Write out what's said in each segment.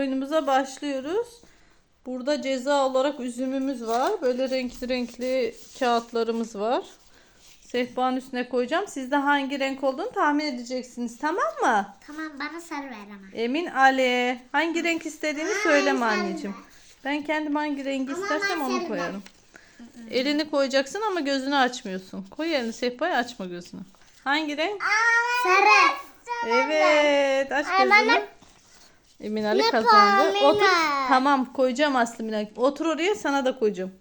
oyunumuza başlıyoruz. Burada ceza olarak üzümümüz var. Böyle renkli renkli kağıtlarımız var. Sehpanın üstüne koyacağım. Siz de hangi renk olduğunu tahmin edeceksiniz. Tamam mı? Tamam bana sarı ver ama. Emin Ali. Hangi renk istediğini söyleme anneciğim. Ben kendim hangi rengi Ama istersem ben onu sarı koyarım. Elini koyacaksın ama gözünü açmıyorsun. Koy elini sehpaya açma gözünü. Hangi renk? Sarı. Evet. Aç Ay, gözünü. Emin Ali Ne kazandı. Otur. Tamam koyacağım Aslı Mila. Otur oraya sana da koyacağım.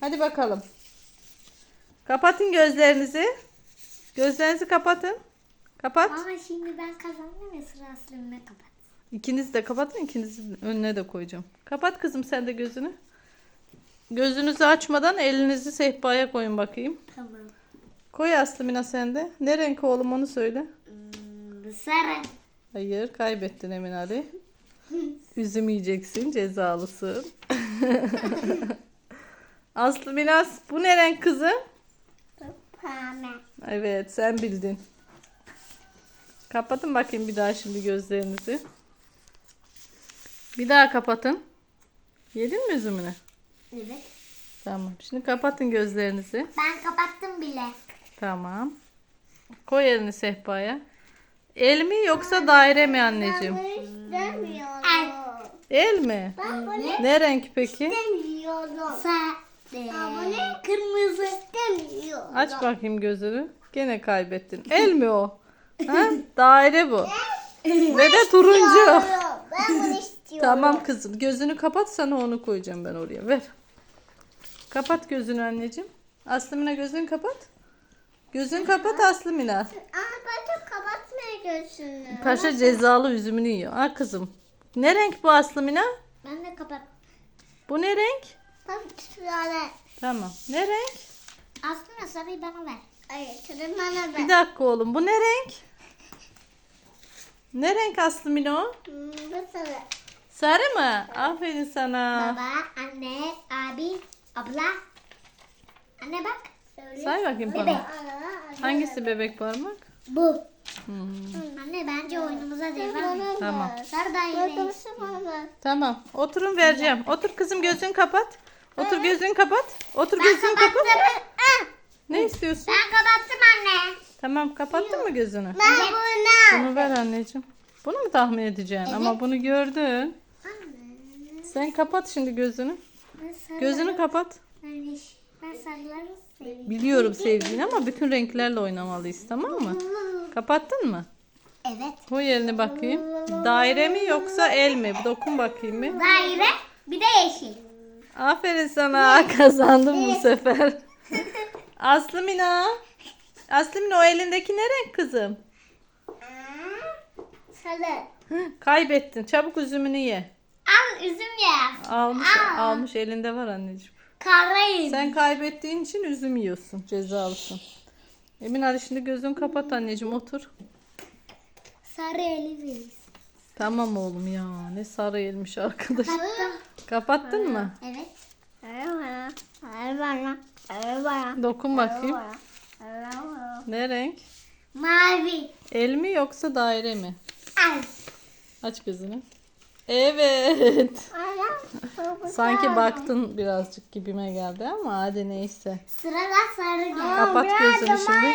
Hadi bakalım. Kapatın gözlerinizi. Gözlerinizi kapatın. Kapat. Ama şimdi ben kazandım ya sıra aslında kapat. İkiniz de kapatın. ikinizin önüne de koyacağım. Kapat kızım sen de gözünü. Gözünüzü açmadan elinizi sehpaya koyun bakayım. Tamam. Koy Aslı Mina sen de. Ne renk oğlum onu söyle. Hmm, sarı. Hayır kaybettin Emin Ali. Üzüm yiyeceksin cezalısın. Aslı Minas bu ne renk kızım? Pame. Evet sen bildin. Kapatın bakayım bir daha şimdi gözlerinizi. Bir daha kapatın. Yedin mi üzümünü? Evet. Tamam. Şimdi kapatın gözlerinizi. Ben kapattım bile. Tamam. Koy elini sehpaya. El mi yoksa daire mi anneciğim? istemiyorum. El mi? Ben Ne renk peki? Sarı. Kırmızı istemiyorum. Aç bakayım gözünü. Gene kaybettin. El mi o? Ha? Daire bu. Ve de turuncu. Ben bunu istiyorum. Tamam kızım. Gözünü kapat sana onu koyacağım ben oraya. Ver. Kapat gözünü anneciğim. Aslı Mina gözünü kapat. Gözünü kapat Aslı Mina. Aa bacım gözünü. Paşa cezalı üzümünü yiyor. Ha kızım. Ne renk bu Aslı Mina? Ben de kapat. Bu ne renk? Şöyle. Tamam. Ne renk? Aslında sarıyı bana ver. Hayır sarı bana ver. Bir dakika oğlum. Bu ne renk? Ne renk Aslı Mina o? Hmm, bu sarı. Sarı mı? Aferin sana. Baba, anne, abi, abla. Anne bak. Söyle. Say bakayım Bebek. bana. Hangisi bebek parmak? Bu. Hmm, Anne bence oyunumuza devam et. Tamam. Sarı da yine. Tamam. Oturun vereceğim. Otur kızım gözünü kapat. Otur gözünü kapat. Otur Ben gözünü kapat. Ah, Ne istiyorsun? Ben kapattım anne. Tamam kapattın mı gözünü? Ben bunu. Bunu ver anneciğim. Bunu mu tahmin edeceksin? Ama bunu gördün. Anne. Sen kapat şimdi gözünü. Gözünü kapat. Ben, ben sarıları seviyorum. Biliyorum sevdiğini ama bütün renklerle oynamalıyız tamam mı? Kapattın mı? Evet. Koy elini bakayım. Daire mi yoksa el mi? Dokun bakayım bir. Daire bir de yeşil. Aferin sana. Kazandın bu sefer. Aslı Mina. Aslı Mina o elindeki ne renk kızım? Sarı. Kaybettin. Çabuk üzümünü ye. Al üzüm ye. Almış, Aa. almış elinde var anneciğim. Karayım. Sen kaybettiğin için üzüm yiyorsun. Cezalısın. Emin hadi şimdi gözünü kapat anneciğim otur. Sarı elimiz. Tamam oğlum ya. Ne sarı elmiş arkadaş. Kapattın mı? Evet. Dokun bakayım. Ne renk? Mavi. El mi yoksa daire mi? Al. Aç gözünü. Evet. Sanki baktın birazcık gibime geldi ama hadi neyse. Sırada sarı gel. Kapat gözünü şimdi.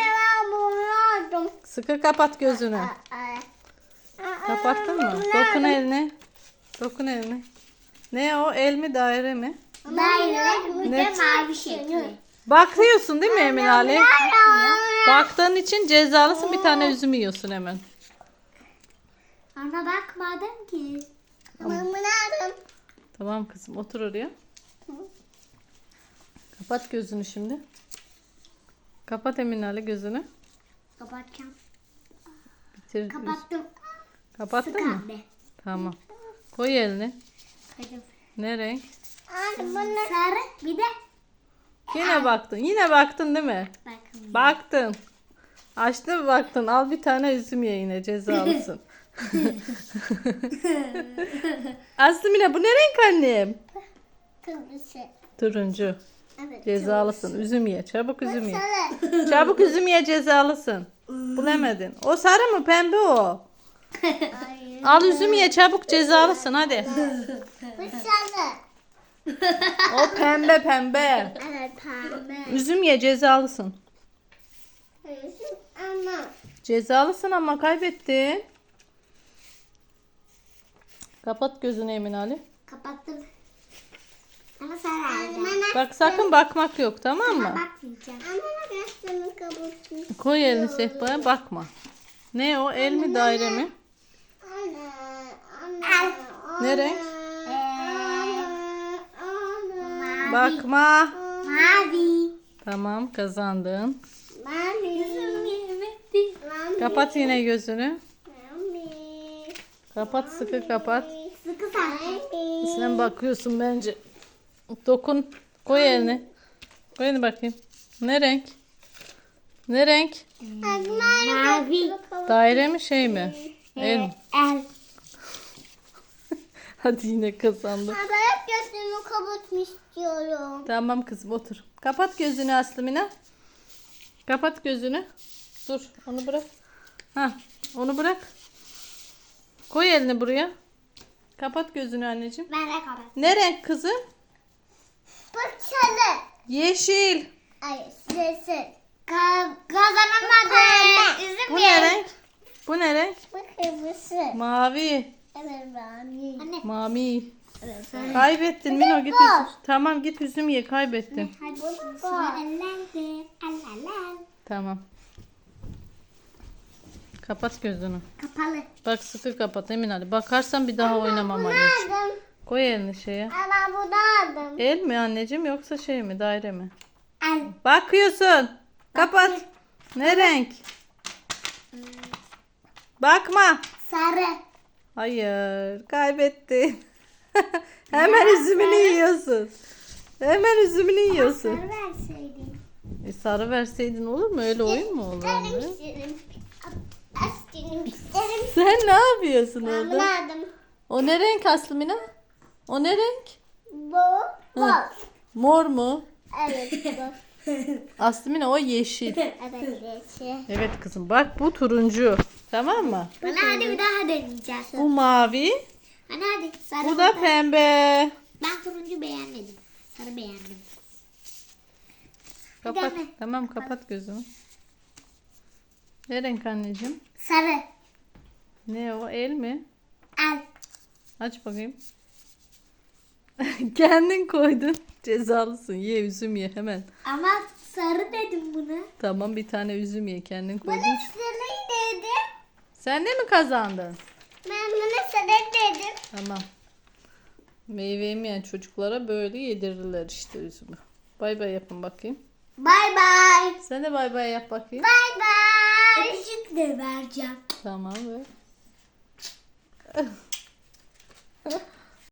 Sıkı kapat gözünü. Kapattın mı? Dokun eline. Dokun eline. Ne o? El mi daire mi? Daire Ne? de mavi şekli. Bakıyorsun değil mi Emin Ali? Baktığın için cezalısın bir tane üzüm yiyorsun hemen. Ana bakmadım ki. Tamam kızım otur oraya. Kapat gözünü şimdi. Kapat Emin Ali gözünü. Kapatacağım. Bitir. Kapattım. Kapattın mı? Tamam. Koy elini. Hadi. Ne renk? Sarı bir de Yine baktın. Yine baktın değil mi? bakın. Baktın. Açtın baktın. Al bir tane üzüm ye yine cezalısın. Aslı Mine bu ne renk annem? Kırmızı. Turuncu. Evet. Cezalısın. Üzüm ye. Çabuk üzüm ye. Çabuk üzüm ye cezalısın. Bilemedin. O sarı mı pembe o? Hayır. Al üzüm ye çabuk cezalısın hadi. Bu sarı. O pembe pembe. Evet pembe. Üzüm ye cezalısın. Ama. Cezalısın ama kaybettin. Kapat gözünü Emin Ali. Kapattım. Ama alacağım. Bak sakın bakmak yok tamam mı? Bakmayacağım. Ama gösterimi kapatmış. Koy elini sehpaya bakma. Ne o el mi daire mi? Anne. Anne. Ne renk? Mavi. Bakma. Mavi. Tamam kazandın. Mavi. Kapat yine gözünü. Kapat sıkı kapat. Sıkı sarı. Sen bakıyorsun bence. Dokun. Koy elini. Koy elini bakayım. Ne renk? Ne renk? Mavi. Daire mi şey mi? El? El. Hadi yine kazandın. Ben hep gözümü kapatmış istiyorum. Tamam kızım otur. Kapat gözünü Aslımina. Kapat gözünü. Dur onu bırak. Ha onu bırak. Koy elini buraya. Kapat gözünü anneciğim. Ben de kapat. Ne renk kızım? Sarı. Yeşil. Ay sesi. Ka kazanamadım. Üzüm Bu ne renk? Bu ne renk? Bu kırmızı. Mavi. Evet mavi. Anne. Mami. Evet. Kaybettin Mino git üzüm. Tamam git üzüm ye kaybettin. Hadi. Tamam. Kapat gözünü. Kapalı. Bak sıkı kapat Emin Ali. Bakarsan bir daha oynamam anneciğim. Aldım. Koy elini şeye. Ama bunu aldım. El mi anneciğim yoksa şey mi daire mi? El. Bakıyorsun. Kapat. Ne renk? Bakma. Sarı. Hayır. Kaybettin. Hemen üzümünü yiyorsun. Hemen üzümünü yiyorsun. Sarı verseydin. E, sarı verseydin olur mu? Öyle oyun mu olur? İsterim anne? İsterim isterim. Sen ne yapıyorsun Ben orada? aldım. O ne renk Aslımina? O ne renk? Bu. Bu. Mor mu? Evet bu. Aslımina o yeşil. Evet yeşil. Evet kızım bak bu turuncu. Tamam mı? Bana hadi bir daha deneyeceğiz. Bu mavi. Hadi hadi. Sarı. Bu da pembe. Ben turuncu beğenmedim. Sarı beğendim. Kapat. Tamam kapat gözünü. Ne renk anneciğim? Sarı. Ne o el mi? Al. Aç bakayım. Kendin koydun. Cezalısın. Ye üzüm ye hemen. Ama sarı dedim buna. Tamam bir tane üzüm ye kendin koydun. Bana sarı dedim. Sen de mi kazandın? Ben buna sarı dedim. Tamam. Meyve yemeyen çocuklara böyle yedirirler işte üzümü. Bay bay yapın bakayım. Bay bay. Sen de bay bay yap bakayım. Bay bay. Öpücük de vereceğim. Tamam.